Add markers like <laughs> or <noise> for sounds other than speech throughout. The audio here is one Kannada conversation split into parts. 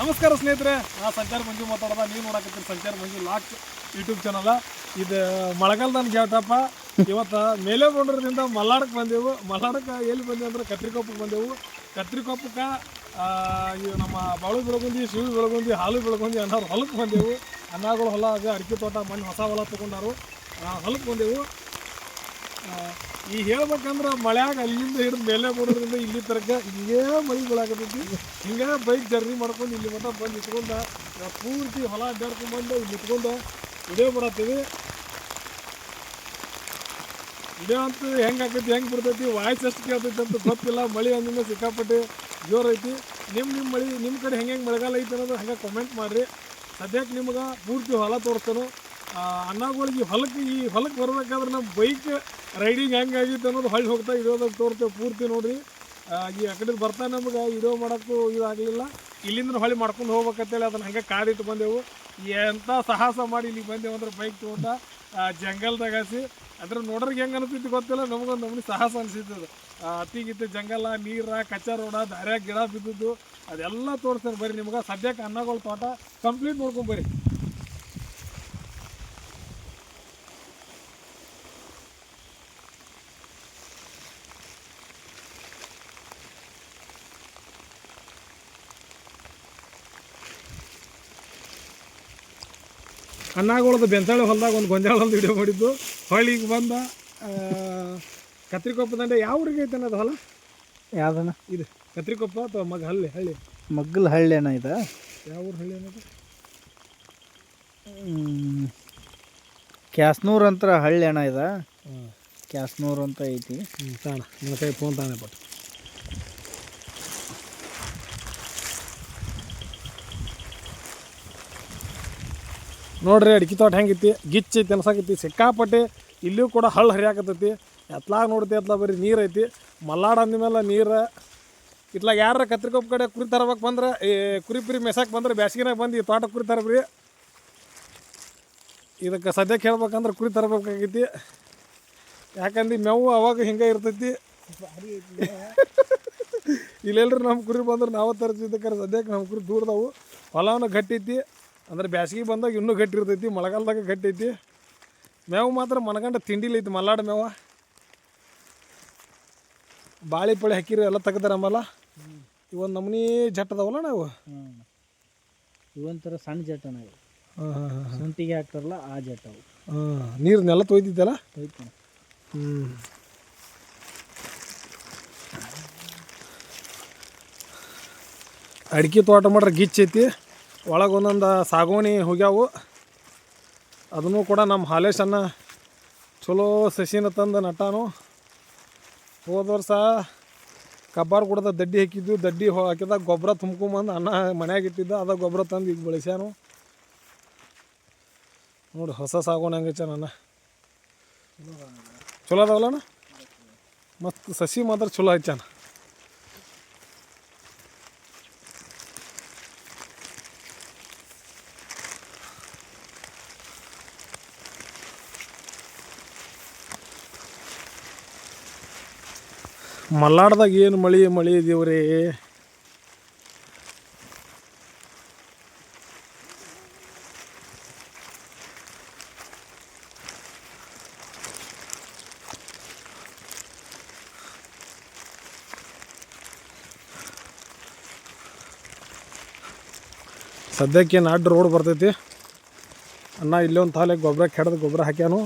ನಮಸ್ಕಾರ ಸ್ನೇಹಿತರೆ, ನಾ ಸಂಚಾರ ಮಂಜು ಮಾತಾಡೋದ. ನೀವು ನೋಡಕತ್ತೀರಿ ಸಂಚಾರ ಮಂಜು ಲಾಕ್ ಯೂಟ್ಯೂಬ್ ಚಾನಲ್. ಇದು ಮಳೆಗಾಲದ ಹೇಳ್ತಪ್ಪ, ಇವತ್ತು ಮೇಲೆ ಬೋಂಡ್ರದಿಂದ ಮಲ್ಲಾಡಕ್ಕೆ ಬಂದೆವು. ಮಲ್ಲಾಡಕ್ಕೆ ಎಲ್ಲಿ ಬಂದೆವು ಅಂದ್ರೆ ಕತ್ರಿಕೊಪ್ಪಕ್ಕೆ ಬಂದೆವು. ಕತ್ರಿಕೊಪ್ಪಕ್ಕೆ ಇವು ನಮ್ಮ ಬಾಳು ಬೆಳಗುಂದಿ ಶಿವ ಬೆಳಗುಂದಿ, ಹಾಲು ಬೆಳಗುಂದಿ ಅನ್ನೋರು ಹೊಲಕ್ಕೆ ಬಂದೆವು. ಅನ್ನಗಳು ಹೊಲ ಅದೇ ಅಡಿಕೆ ತೋಟ, ಮಣ್ಣು, ಹೊಸ ಹೊಲ ತೊಗೊಂಡಾರು. ಹೊಲಕ್ಕೆ ಬಂದೆವು. ಆ, ಈ ಹೇಳ್ಬೇಕಂದ್ರೆ ಮಳೆಯಾಗ ಅಲ್ಲಿಂದ ಹಿಡಿದು ಮೇಲೆ ಬರೋದ್ರಿಂದ ಇಲ್ಲಿ ತರಕ ಹಿಂಗೇ ಮಳೆ ಬೀಳಾಕತ್ತೈತಿ ಹಿಂಗೆ ಬೈಕ್ ಜರ್ನಿ ಮಾಡ್ಕೊಂಡು ಇಲ್ಲಿ ಮಟ್ಟ ಬಂದು ಇಟ್ಕೊಂಡ ಪೂರ್ತಿ ಹೊಲ ಅಡ್ಡಾಡ್ಕೊಂಡು ಬಂದು ಇಲ್ಲಿ ಇಟ್ಕೊಂಡು ವಿಡಿಯೋ ಮಾಡತ್ತೀವಿ ವಿಡಿಯೋ ಅಂತೂ ಹೆಂಗೆ ಆಕೈತಿ ಹೆಂಗೆ ಬಿಡ್ತೈತಿ ವಾಯ್ಸ್ ಎಷ್ಟು ಕೇಳ್ತೈತಿ ಅಂತ ಗೊತ್ತಿಲ್ಲ. ಮಳೆ ಅಂದಿಂದ ಸಿಕ್ಕಾಪಟ್ಟೆ ಜೋರು ಐತಿ. ನಿಮ್ಮ ನಿಮ್ಮ ಮಳೆ ನಿಮ್ಮ ಕಡೆ ಹೆಂಗೆ ಹೆಂಗೆ ಮಳೆಗಾಲ ಐತಿ ಅನ್ನೋದು ಹಂಗೆ ಕಮೆಂಟ್ ಮಾಡಿರಿ. ಸದ್ಯಕ್ಕೆ ನಿಮ್ಗೆ ಪೂರ್ತಿ ಹೊಲ ತೋರಿಸ್ತಾನು. ಅನ್ನಗಳಿಗೆ ಹೊಲಕ್ಕೆ ಈ ಹೊಲಕ್ಕೆ ಬರ್ಬೇಕಾದ್ರೆ ನಮ್ಮ ಬೈಕ್ ರೈಡಿಂಗ್ ಹೆಂಗೆ ಆಗಿತ್ತು ಅನ್ನೋದು ಹೊಳ್ಳಿ ಹೋಗ್ತಾ ವಿಡಿಯೋದಾಗ ತೋರ್ತೇವೆ ಪೂರ್ತಿ ನೋಡ್ರಿ. ಈ ಆ ಬರ್ತಾ ನಮ್ಗೆ ವಿಡಿಯೋ ಮಾಡೋಕ್ಕೂ ಇದಾಗಲಿಲ್ಲ. ಇಲ್ಲಿಂದ ಹೊಳ್ಳಿ ಮಾಡ್ಕೊಂಡು ಹೋಗ್ಬೇಕಂತೇಳಿ ಅದನ್ನು ಹಂಗೆ ಕಾದಿಟ್ಟು ಬಂದೆವು. ಎಂಥ ಸಾಹಸ ಮಾಡಿ ಇಲ್ಲಿಗೆ ಬಂದೆವು ಅಂದ್ರೆ ಬೈಕ್ ತೊಗೊಂಡ ಜಂಗಲ್ದಾಗ ಹಸಿ. ಅದ್ರ ನೋಡ್ರಿಗೆ ಹೆಂಗೆ ಅನಿಸ್ತೈತಿ ಗೊತ್ತಿಲ್ಲ ನಮಗೊಂದು ನಮ್ಗೆ ಸಾಹಸ ಅನಿಸಿದ್ದು ಅತಿಗಿತ್ತು ಜಂಗಲ, ನೀರ, ಕಚ್ಚಾ ರೋಡ, ದಾರ್ಯಾಗ ಗಿಡ ಬಿದ್ದದ್ದು. ಅದೆಲ್ಲ ತೋರಿಸ್ತಾರೆ ಬರ್ರಿ ನಿಮ್ಗೆ. ಸದ್ಯಕ್ಕೆ ಅನ್ನಗಳ ತೋಟ ಕಂಪ್ಲೀಟ್ ನೋಡ್ಕೊಂಡ್ ಬರ್ರಿ ಅನ್ನಗಳದ್ದು ಬೆಂತಾಳೆ ಹೊಲದಾಗ ಒಂದು ಗೊಂಜಾಳ ಒಂದು ವಿಡಿಯೋ ಮಾಡಿದ್ದು. ಹೊಳಿಗೆ ಬಂದ ಕತ್ರಿಕೊಪ್ಪ ದಂಡೆ ಯಾವ ಊರಿಗೆ ಐತೆ ಅದು ಹೊಲ? ಯಾವ್ದನ ಇದು ಕತ್ರಿಕೊಪ್ಪ ಅಥವಾ ಮಗ ಹಳ್ಳಿ ಹಳ್ಳಿ? ಮಗ್ಗಲ ಹಳ್ಳಿ ಅಣ್ಣ ಇದು. ಯಾವ ಊರು ಹಳ್ಳಿ ಅನ್ನೋದು? ಕ್ಯಾಸ್ನೂರು ಅಂತ ಹಳ್ಳಿ ಅಣ್ಣ ಇದು. ಕ್ಯಾಸ್ನೂರ್ ಅಂತ ಐತಿ. ತಾಣ ನನ್ನ ಕೈ ಫೋನ್ ತಾನೆ ಪಟ್ಟು. ನೋಡ್ರಿ ಅಡಿಕೆ ತೋಟ ಹೆಂಗೈತಿ ಗಿಚ್ ಐತಿ ಅನ್ಸಾಕೈತಿ ಸಿಕ್ಕಾಪಟ್ಟೆ ಇಲ್ಲಿಯೂ ಕೂಡ ಹಳ್ಳು ಹರಿಯಾಕತ್ತೈತಿ. ಎತ್ಲಾಗ ನೋಡ್ತಿ ಎತ್ಲ ಬರೀ ನೀರು ಐತಿ. ಮಲ್ನಾಡ ಅಂದಮೇಲೆ ನೀರು ಇತ್ಲಾಗ ಯಾರ ಕತ್ರಿಕೊಪ್ಪ ಕಡೆ ಕುರಿ ತರಬೇಕು ಬಂದ್ರೆ ಈ ಕುರಿ ಪುರಿ ಮೆಸಾಕ್ ಬಂದ್ರೆ ಬ್ಯಾಸ್ಗಿನಾಗ ಬಂದು ಈ ತೋಟ ಕುರಿ ತರಬ್ರಿ. ಇದಕ್ಕೆ ಸದ್ಯಕ್ಕೆ ಹೇಳ್ಬೇಕಂದ್ರೆ ಕುರಿ ತರಬೇಕಾಗೈತಿ. ಯಾಕಂದ್ರೆ ಮೇವು ಅವಾಗ ಹಿಂಗೆ ಇರ್ತೈತಿ. ಇಲ್ಲೆಲ್ಲರೂ ನಮ್ಮ ಕುರಿ ಬಂದ್ರೆ ನಾವು ತರಿಸಿದ್ದಕ್ಕಾರೆ ಸದ್ಯಕ್ಕೆ ನಮ್ಮ ಕುರಿ ದೂರದವು. ಹೊಲವನ್ನು ಗಟ್ಟಿ ಐತಿ. ಅಂದ್ರೆ ಬ್ಯಾಸಿಗೆ ಬಂದಾಗ ಇನ್ನೂ ಗಟ್ಟಿ ಇರ್ತೈತಿ ಮಳೆಗಾಲದಾಗ ಗಟ್ಟಿ ಐತಿ. ಮೇವು ಮಾತ್ರ ಮನಗಂಡ ತಿಂಡಿಲೈತಿ ಮಲ್ಲಾಡ ಮೇವ. ಬಾಳಿ ಪಳಿ ಹಾಕಿರಿ ಎಲ್ಲ ತೆಗ್ದಾರ ಅಮ್ಮಲ್ಲ ಇವೊಂದು ನಮೂನಿ ಜಟ್ ಅದಾವಲ್ಲ ನಾವು? ಇವಂತರ ಸಣ್ಣ ಜಟ್ ನಾವು ಶುಂಠಿಗೆ ಹಾಕ್ತಾರಲ್ಲ ಆ ಜಟ್ ಅವು. ಹಾಂ ನೀರನ್ನೆಲ್ಲ ತೊಯ್ದಿದ್ದಲ್ಲ? ಹೋಯ್ತು ಹ್ಞೂ ಅಡಿಕೆ ತೋಟ ಮಾಡ್ರೆ ಗಿಚ್ಚೈತಿ ಐತಿ. ಒಳಗೆ ಒಂದೊಂದು ಸಾಗೋಣಿ ಹೋಗ್ಯಾವು. ಅದನ್ನು ಕೂಡ ನಮ್ಮ ಹಾಲೇಶನ್ನ ಚಲೋ ಸಸಿನ ತಂದು ನಟಾನು ಹೋದ ವರ್ಷ ಕಬ್ಬಾರ್ ಗುಡದ ದಡ್ಡಿ ಹಾಕಿದ್ದು ದಡ್ಡಿ ಹಾಕಿದಾಗ ಗೊಬ್ಬರ ತುಂಬ್ಕೊಂಬಂದು ಅನ್ನ ಮನ್ಯಾಗ ಇಟ್ಟಿದ್ದ. ಅದ ಗೊಬ್ಬರ ತಂದು ಈಗ ಬೆಳೆಸ್ಯಾನು. ನೋಡಿ ಹೊಸ ಸಾಗೋಣ ಹಂಗೈತೆ ನನ್ನ. ಚಲೋ ಅದಾವಲ್ಲಣ್ಣ ಮತ್ತು ಸಸಿ ಮಾತ್ರ ಚಲೋ ಐತಣ್ಣ ಮಲ್ನಾಡ್ದಾಗ ಏನು ಮಳಿ ಮಳಿ ಇದೀವ್ರಿ ಸದ್ಯಕ್ಕೆ ಅಡ್ಡ ರೋಡ್ ಬರ್ತೈತಿ. ಅಣ್ಣ ಇಲ್ಲೊಂದು ತಾಲೆ ಗೊಬ್ಬರ ಕೆಡ್ದು ಗೊಬ್ಬರ ಹಾಕ್ಯಾನು.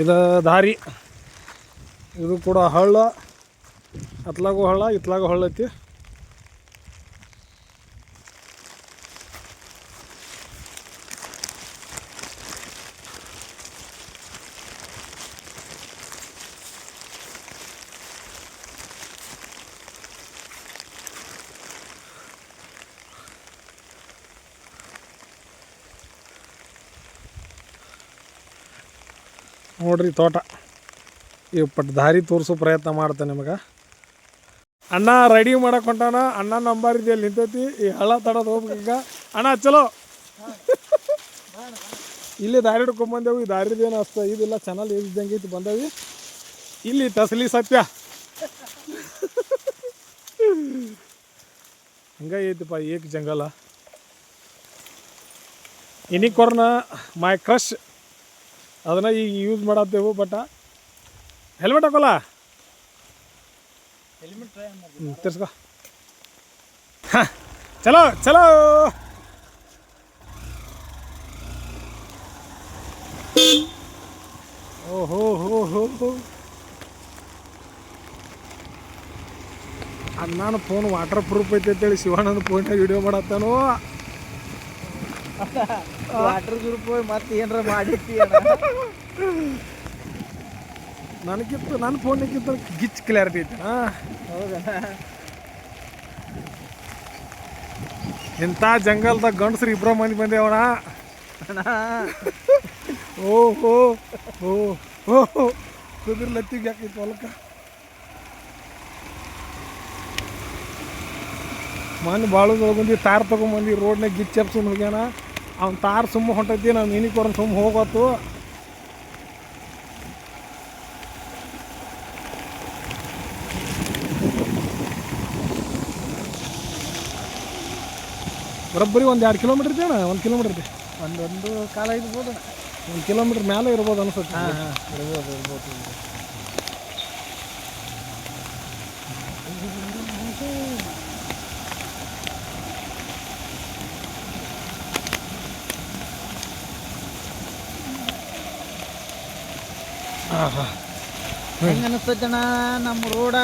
ಇದು ದಾರಿ. ಇದು ಕೂಡ ಹಳ್ಳ. ಅತ್ಲಾಗೂ ಹಳ್ಳ ಇತ್ಲಾಗು ಹಳ್ಳ ಐತಿ. ನೋಡ್ರಿ ತೋಟ. ಈ ಪಟ್ ದಾರಿ ತೋರಿಸೋ ಪ್ರಯತ್ನ ಮಾಡ್ತೆ ನಿಮಗೆ. ಅಣ್ಣ ರೆಡಿ ಮಾಡಕ್ಕೆ ಹೊಂಟಾನ. ಅಣ್ಣ ನಂಬರ್ ಇದೆ ಅಲ್ಲಿ ನಿಂತೈತಿ. ಈ ಹಳ್ಳ ತಡೋದು ಹೋಗ್ಬೇಕೀಗ ಅಣ್ಣ, ಚಲೋ. ಇಲ್ಲಿ ದಾರಿ ಹಿಡ್ಕೊಂಬಂದೇವು ಈ ದಾರಿದೇನು ಅಷ್ಟ ಇದಿಲ್ಲ ಚಾನಲ್ ಇದ್ದಂಗೆ ಇತ್ತು ಬಂದೇವಿ. ಇಲ್ಲಿ ತಸಲಿ ಸತ್ಯ. ಹಂಗ ಐತಿಪ್ಪ, ಏಕ್ ಜಂಗಲ. ಇನಿಕೊರ್ನ ಮೈ ಕ್ರಶ್ ಅದನ್ನ ಈಗ ಯೂಸ್ ಮಾಡತ್ತೇವು ಬಟ್ ಹೆಲ್ಮೆಟ್ ಹಾಕೋಲ್ಲ? ಹ್ಞೂ ತಿರ್ಸ್ಕೊ. ಹಾಂ ಚಲೋ ಚಲೋ! ಓಹೋ ಹೋ ಹೋ ಹೋ ನಾನು ಫೋನ್ ವಾಟರ್ ಪ್ರೂಫ್ ಐತೆ ಅಂತೇಳಿ ಶಿವಣ್ಣನ ಫೋನ್ ವಿಡಿಯೋ ಮಾಡತ್ತಾನೋ? ವಾಟರ್ ಗ್ರೂಪ್ ಮತ್ತೆ ಏನಾರ ಮಾಡಿರ್ತೀಯ ನನಗಿತ್ತು ನನ್ನ ಫೋನಿಗಿಂತ ಗಿಚ್ ಕ್ಲಾರಿಟಿ ಐತೆ. ಹಾಂ ಹೌದಾ ಇಂಥ ಜಂಗಲ್ದಾಗ ಗಂಡಸ್ರು ಇಬ್ಬರ ಮಂದಿ ಬಂದೇವಣ ಓಹೋ ಓ ಓಹೋ ಕುದುರೆ ಲತ್ತಿಗೆ ಹಾಕಿತ್ತು ಹೊಲಕ್ಕ? ಮನೆ ಬಾಳುದೊಳಗೆ ಬಂದು ತಾರ್ ತೊಗೊಂಬಂದು ರೋಡ್ನಾಗ ಗಿಚ್ಚಪ್ಸನ್ ಹೋಗ್ಯಾನ? ಅವ್ನು ತಾರ್ ಸುಮ್ಮ ಹೊಂಟೈತಿ ನಾನು ಕೊರನ್ ಸುಮ್ಮ ಹೋಗೋತು. ಬರೋಬ್ಬರಿ ಒಂದು ಎರಡು ಕಿಲೋಮೀಟ್ರ್ ಇದೆಯಣ್ಣ ಒಂದು ಕಿಲೋಮೀಟ್ರ್ ಇದೆ. ಒಂದೊಂದು ಕಾಲ ಇರ್ಬೋದು. ಒಂದು ಕಿಲೋಮೀಟ್ರ್ ಮೇಲೆ ಇರ್ಬೋದು ಅನ್ಸುತ್ತೆ. ಹಾಂ ಹಾಂ ಇರ್ಬೋದು ಇರ್ಬೋದು. ಹೆಂಗ ಅನಿಸ್ತೈತಣ್ಣ ನಮ್ಮ ರೋಡ?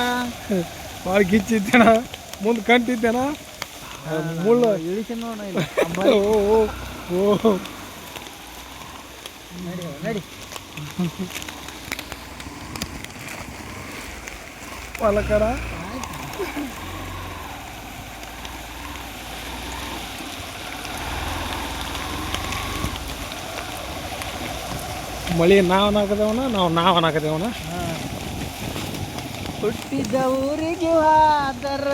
ಭಾಳ ಗಿಚ್ಚಿದ್ದೇನ ಮುಂದೆ ಕಂಟಿದ್ದೇನ ಮುಳ್ಳು. ಇಳಿಸಿ ನೋಡ ಇಲ್ಲಿ. ಓ ಓ ಓ. ನಡಿ ನಡಿ. ಪಾಲಕರ. ಮಳಿ ನಾವು ನಾಕದೇವನ ನಾವು ನಾವು ನಾಕದೇವನ ಹುಟ್ಟಿದ ಊರಿಗೆ ಆದರ.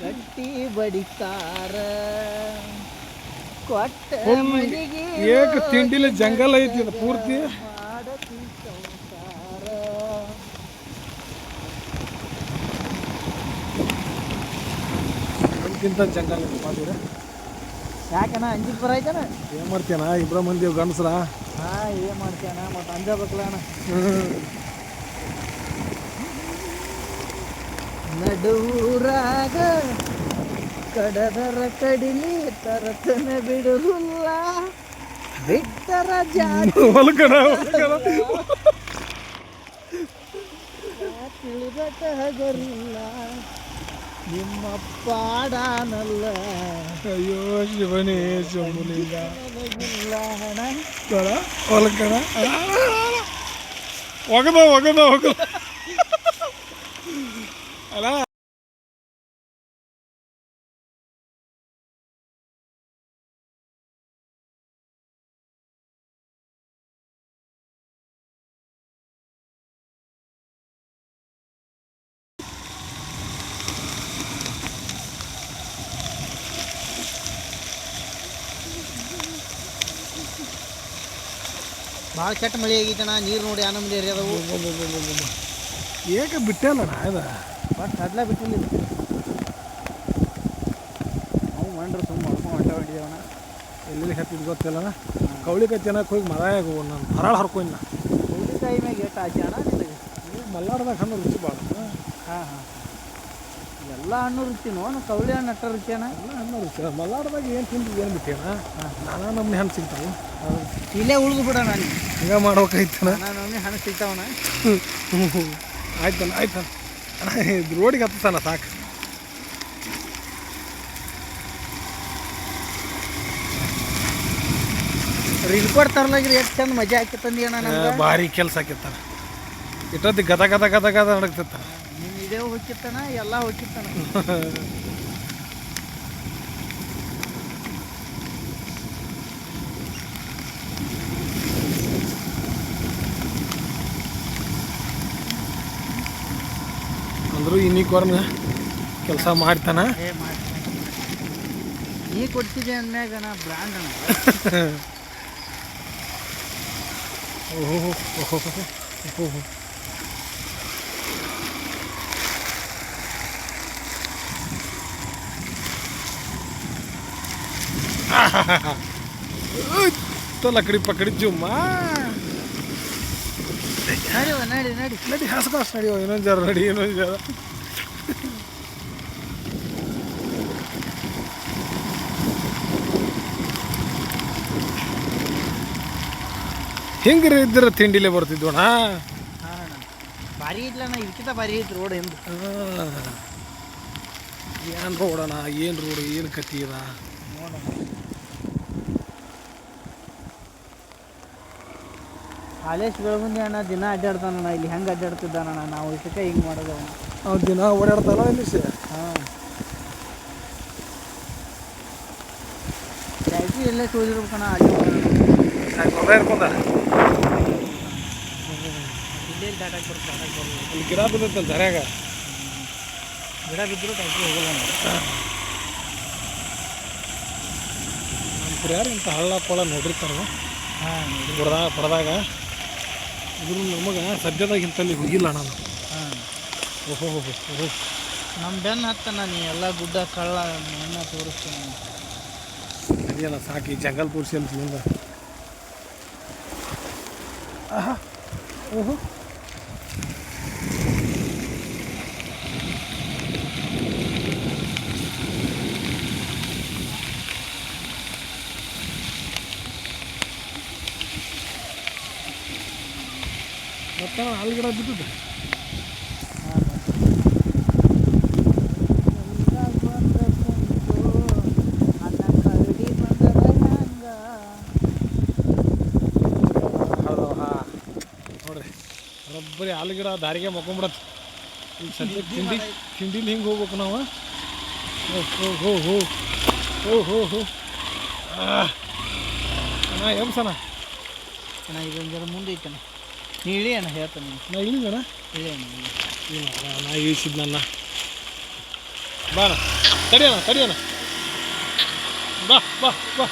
ಕಟ್ಟಿ ಬಡಿತಾರ. ಕೊಟ್ಟ ಮನೆಗೆ ಏಕ ತಿಂಡಿಲಿ ಜಂಗಲ್ ಐತಿ ಇದು ಪೂರ್ತಿ? ಮಾಡತಿ ಸಂಸಾರ. ಅದಕ್ಕಿಂತ ಜಂಗಲ್ ಐತಿ ಮಾಡಿರ ಯಾಕಣ್ಣ ಅಂಜಿಕ್ ಬರಾಯ್ತಣ್ಣ ಏನ್ ಮಾಡ್ತೇನ ಇಬ್ಬರ ಮಂದಿ ಗಂಡಸ್ರ? ಹಾ ಏನ್ ಮಾಡ್ತೇನ ಮತ್ತೆ ಅಂಜಬೇಕಲ್ಲ ಅಣ್ಣ ನಡೂರಾಗ ಕಡದರ ಕಡಿಲಿ ತರತನ ಬಿಡುಲ್ಲ ಬಿಟ್ಟರ ಜಾತಿ. ತಿಳಿದಟ ಹಗರಿಲ್ಲ. ನಿಮ್ಮ ಪಾಡಾನಲ್ಲ ಅಯ್ಯೋ ಶಿವನೇ ಶಂಭುಲಿಂಗ ನನಗಿಲ್ಲ ಹಣ ಕಣ ಹೊಲ್ಕಣ ಭಾಳ ಕೆಟ್ಟ ಮಳೆ ಆಗೈತಣ ನೀರು ನೋಡಿ ಆನಂದ ಹರಿಯದವು ಏಕೆ ಬಿಟ್ಟಲ್ಲ ಅದ ಬಟ್ ಕಡ್ಲ ಬಿಟ್ಟಿಲ್ಲ ನಾವು ಮಂಡ್ರ ಸುಮ್ಮ ಹೊಡ್ಕೊಂಡು ಹೊಂಟ ಹೊಂಟಿದೇವಣ್ಣ ಎಲ್ಲೆಲ್ಲಿ ಹತ್ತಿದ್ ಗೊತ್ತಿಲ್ಲ ಕೌಳಿ ಚೆನ್ನಾಗಿ ಹೋಗಿ ಮರಾಯಾಗ ನಾನು ಹರಾಳ ಹರ್ಕೊಂಡ ಉಳಿತಾಯಿ ಮ್ಯಾಗ ಏಟ್ ಆಚೆ ಅಣ್ಣ ಮಲ್ಲಾಡ್ದಾಗ ಹಣ್ಣು ರುಚಿ ಭಾಳ ಹಾಂ ಹಾಂ. ಎಲ್ಲ ಹಣ್ಣು ರುಚಿ ನೋಣ ಕವಳಿ ಹಣ್ಣು ಅಟ್ಟ ರುಚಿ ಅಣ್ಣ ಎಲ್ಲ ಹಣ್ಣು ರುಚಿ ಮಲ್ಲಾಡ್ದಾಗ ಏನು ತಿಂದು ಏನು ಬಿಟ್ಟೇನ? ನಾನಾ ನಮ್ಮನೆ ಹಣ್ಣು ಸಿಗ್ತಾವೆ. ಇಲ್ಲೇ ಉಳಿದು ಬಿಡ ನಾನು. ಹಿಂಗೆ ಮಾಡ್ಬೇಕಾಯ್ತನ? ನಾನು ನಮ್ಮನೆ ಹಣ್ಣು ಸಿಗ್ತಾವನ? ಆಯ್ತಲ್ಲ ಆಯ್ತಲ್ಲ ಇದು ರೋಡಿಗೆ ಹತ್ತಸನ ಸಾಕು. ರಿಲ್ಕೋಡ್ ತರಲಾಗಿರಿ ಎಷ್ಟು ಚಂದ ಮಜಾ ಅಣ್ಣ ನಮ್ಗೆ? ಭಾರಿ ಕೆಲಸ ಆಕಿತ್ತಾನ ಇಟ್ಟದ್ದು ಗದ ಗದ ಗದ ಗದ ಬೇವು ಹೋಗಿರ್ತಾನ ಎಲ್ಲ ಹೋಗಿರ್ತಾನ ಅಂದ್ರು ಇನ್ನಿಕ್ವರ್ನ ಕೆಲಸ ಮಾಡ್ತಾನ. ನೀ ಕೊಡ್ತಿದ್ದೆ ಅಂದ್ಮ್ಯಾಗ ನಾ ಬ್ರ್ಯಾಂಡ್ ಓಹೋ ಓಹೋ ಓಹೋ. तो लकड़ी पकड़ी जुम्मा ನಡಿವ ನಡಿ ನಡಿ ನಡಿ ಹಾಸ್ಕಾಸ್ ನಡಿಯೋ ಇನ್ನೊಂದು ಜರ ನಡಿ ಇನ್ನೊಂದು ಜರ ಹಿಂಗ್ರಿ ಇದ್ರೆ ತಿಂಡಿಲೇ ಬರ್ತಿದ್ವಣ ಹಾಂ ಅಣ್ಣ ಭಾರಿ ಇದ್ಲಣ್ಣ ಇದಕ್ಕಿಂತ ಭಾರಿ ಐತಿ ರೋಡ್ ಎಂದು ಏನು ರೋಡಣ ಏನು ರೋಡ್ ಏನು ಕತಿ ಇದ ಹಾಲೇಶ್ ಬೆಳಗುಂದಿ ಅಣ್ಣ ದಿನ ಅಡ್ಡಾಡ್ತಾನಣ್ಣ ಇಲ್ಲಿ ಹೆಂಗೆ ಅಡ್ಡಾಡ್ತಿದ್ದಾನಣ್ಣ ನಾವು ಇಷ್ಟಕ್ಕೆ ಹಿಂಗೆ ಮಾಡೋದು ಅವನು. ದಿನ ಓಡಾಡ್ತಾನ ಇಲ್ಲಿ ಸರ್ ಹಾಂ. ಟ್ಯಾಕ್ಟ್ರಿ ಎಲ್ಲೇ ತೋದಿರ್ಬೇಕಣ್ಣ ಅಲ್ಲಿ ಇಲ್ಲೇ ದಾಟಕ್ಕೆ ಇಲ್ಲಿ ಗಿಡ ಬಿದ್ದೈತಲ್ಲ ಧರ್ಯಾಗ ಗಿಡ ಬಿದ್ದರೂ ಟ್ಯಾಕ್ಟ್ರಿ ಹೋಗಲ್ಲ. ನಮ್ಮ ಯಾರು ಇಂಥ ಹಳ್ಳ ಕೊಳ ನೋಡಿರ್ತಾರ ಹಾಂ ಬುಡದಾಗ ಬಡದಾಗ ಇದ್ರ ನಮಗೆ ಸದ್ಯದಾಗ ಇಂತಲ್ಲಿ ಹೋಗಿಲ್ಲ ನಾನು. ಹಾಂ. ಓಹೋ ಓಹೋ ಓಹೋ. ನಮ್ಮ ಬೆನ್ನ ಹತ್ತ ನೀ ಎಲ್ಲ ಗುಡ್ಡ ಕಳ್ಳ ಎಣ್ಣೆ ತೋರಿಸ್ತೀನಿ. ಅದೇನ ಸಾಕು ಈ ಜಂಗಲ್ ತೋರಿಸಿ ಅಂತ ಮುಂದೆ ಆಹಾ. ಓಹೋ. ಮತ್ತೆ ಹಾಲು ಗಿಡ ಹಾಂ. ನೋಡ್ರಿ ಹಾಲು ಗಿಡ ದಾರಿಗೆ ಮಕ್ಕೊಂಬಿಡತ್ತೆ. ಈಗ ಸದ್ಯ ತಿಂಡಿ ತಿಂಡಿಲಿ ಹಿಂಗೆ ಹೋಗ್ಬೇಕು ನಾವು? ಹೋ ಹೋ ಹೋ ಹೋ ಹೋ ಹೋ ಅಣ್ಣ ಎಮ್ಸಣ ಅಣ್ಣ ಇದೊಂದು ಮುಂದೆ ಐತಣ್ಣ. ನೀ ಇಳಿ ಅಣ್ಣ ಹೇಳ್ತಾನೆ ನೀನು ನಾ ಇಳಿದಣ ಇಳಿ ಅಣ್ಣ ಇಳಿ. ಇಲ್ಲ ನಾ ಇಳಿಸಿದ್ ನನ್ನ ಬಾಣ ತಡಿಯೋಣ ತಡಿಯೋಣ ಬಾ ಬಾ ಬಾ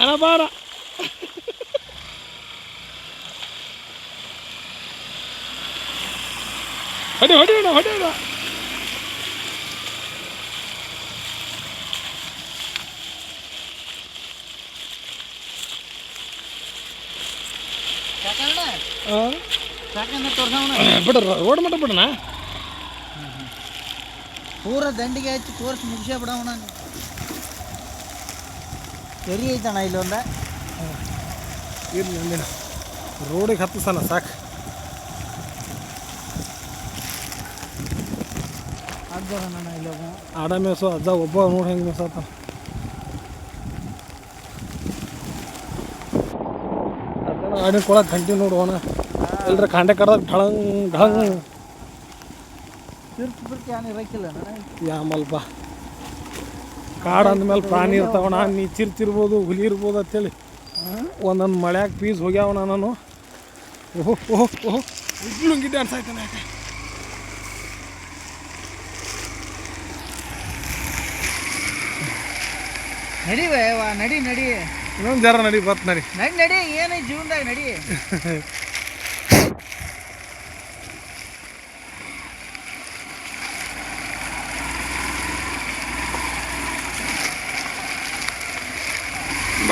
ಅಣ್ಣ ಬಾಣ ಹೊಡಿ ಹೊಡಿಯೋಣ ಹೊಡಿಯೋಣ ಬಿಡ ರೋಡ್ ಮಟ್ಟ ಬಿಡಣ. ಪೂರ ದಂಡಿಗೆ ಹಚ್ಚಿ ತೋರಿಸಿ ಮುಗಿಸೇ ಬಿಡವಣ ಸರಿ ಐತಣ್ಣ ಇಲ್ಲೊಂದ. ಇರ್ಲಿ ಒಂದಿನ ರೋಡಿಗೆ ಹತ್ತು ಸಲ ಸಾಕು. ಆಗ್ಬೋದಣ್ಣ ಇಲ್ಲ ಆಡ ಮೇಸು ಅಜ್ಜ ಒಬ್ಬ ನೋಡಿ ಹೆಂಗೆ ಮೇಸಾತ ಆಡಿನ ಕೊಳಕ್ಕೆ ಗಂಟೆ ನೋಡುವಣ ಎಲ್ರ ಕಾಂಡೆ ಕಡ್ದಾಗ ಢಳಂಗ್ ಢಳಂಗ್ ಯಾಮಲ್ಪ ಕಾಡು ಅಂದ್ಮೇಲೆ ಪ್ರಾಣಿ ಇರ್ತಾವಣ ನೀ ಚಿರ್ತಿರ್ಬೋದು ಹುಲಿ ಇರ್ಬೋದು ಅಂತೇಳಿ. ಒಂದೊಂದು ಮಳ್ಯಾಗ ಪೀಸ್ ಹೋಗ್ಯಾವಣ ನಾನು. ಓಹೋ ಓಹೋ ಓಹೋ. ಉಜ್ಲುಂಗಿ ಡ್ಯಾನ್ಸ್ ಆಯ್ತಾನೆ ಯಾಕೆ? ನಡಿವೆ ವಾ ನಡಿ ನಡಿ. ಇನ್ನೊಂದು ಜರ ನಡಿ ಬತ್ ನಡಿ. ನಡಿ ನಡಿ ಏನೇ ಜೀವನದಾಗ ನಡಿ. <laughs>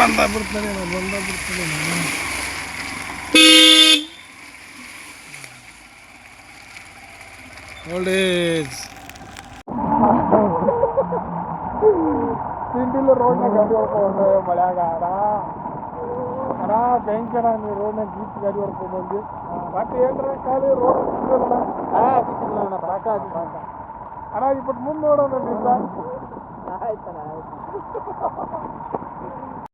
ಬಂದ ಬಿಡ್ತಾನೆ ಬಂದ ಬಿಡ್ತಾನೆ ಓಲ್ಡ್ ಏಜ್ ತಿಂಡಿಲ್ಲ ರೋಡ್ನಾಗ ಗಾಡಿ ಹೊಡ್ಕೊಂಡು ಮಳ್ಯಾಗ ಅಣ್ಣ ಭಯಂಕರ ನೀವು ರೋಡ್ನಾಗ ಜೀಪ್ ಗಾಡಿ ಹೊಡ್ಕೊಂಡು ಬಂದು ಮತ್ತೆ ಏನ್ರ ಖಾಲಿ ರೋಡ್ ಅಣ್ಣ ಸಾಕ ಅಣ್ಣ ಇಪ್ಪತ್ತು ಮುಂದೆ ನೋಡೋಣ ಆಯ್ತಣ್ಣ ಆಯ್ತು